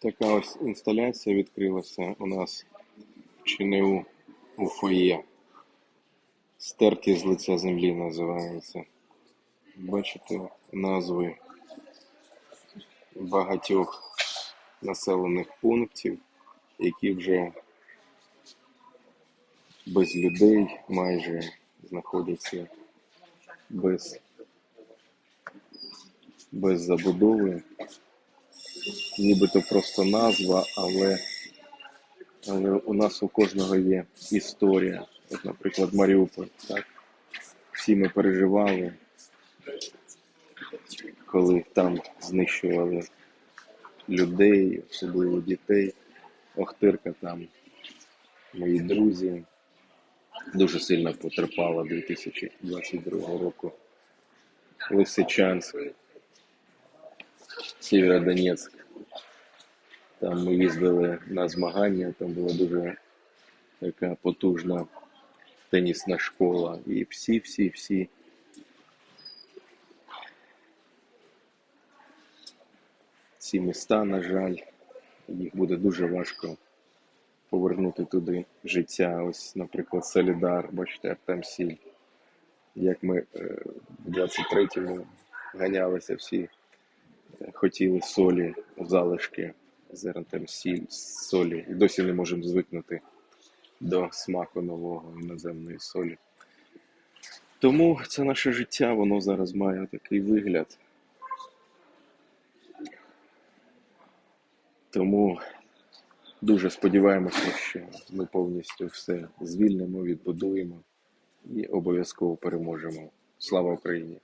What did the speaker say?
Така ось інсталяція відкрилася у нас в ЧНУ у фоє. Стерті з лиця землі називається. Бачите назви багатьох населених пунктів, які вже без людей майже знаходяться без, без забудови. Нібито просто назва, але, але у нас у кожного є історія. От, наприклад, Маріуполь. Так? Всі ми переживали, коли там знищували людей, особливо дітей. Охтирка там, мої друзі, дуже сильно потерпала 2022 року. Лисичанськ, Сєвєродонецьк. Там ми їздили на змагання, там була дуже така потужна тенісна школа. І всі, всі, всі ці міста, на жаль, їх буде дуже важко повернути туди життя. Ось, наприклад, Солідар, бачите, Артем Сіль. Як ми е, в 23-му ганялися всі, е, хотіли солі, залишки зернем сіль, солі. І досі не можемо звикнути до смаку нового іноземної солі. Тому це наше життя, воно зараз має такий вигляд. Тому дуже сподіваємося, що ми повністю все звільнимо, відбудуємо і обов'язково переможемо. Слава Україні!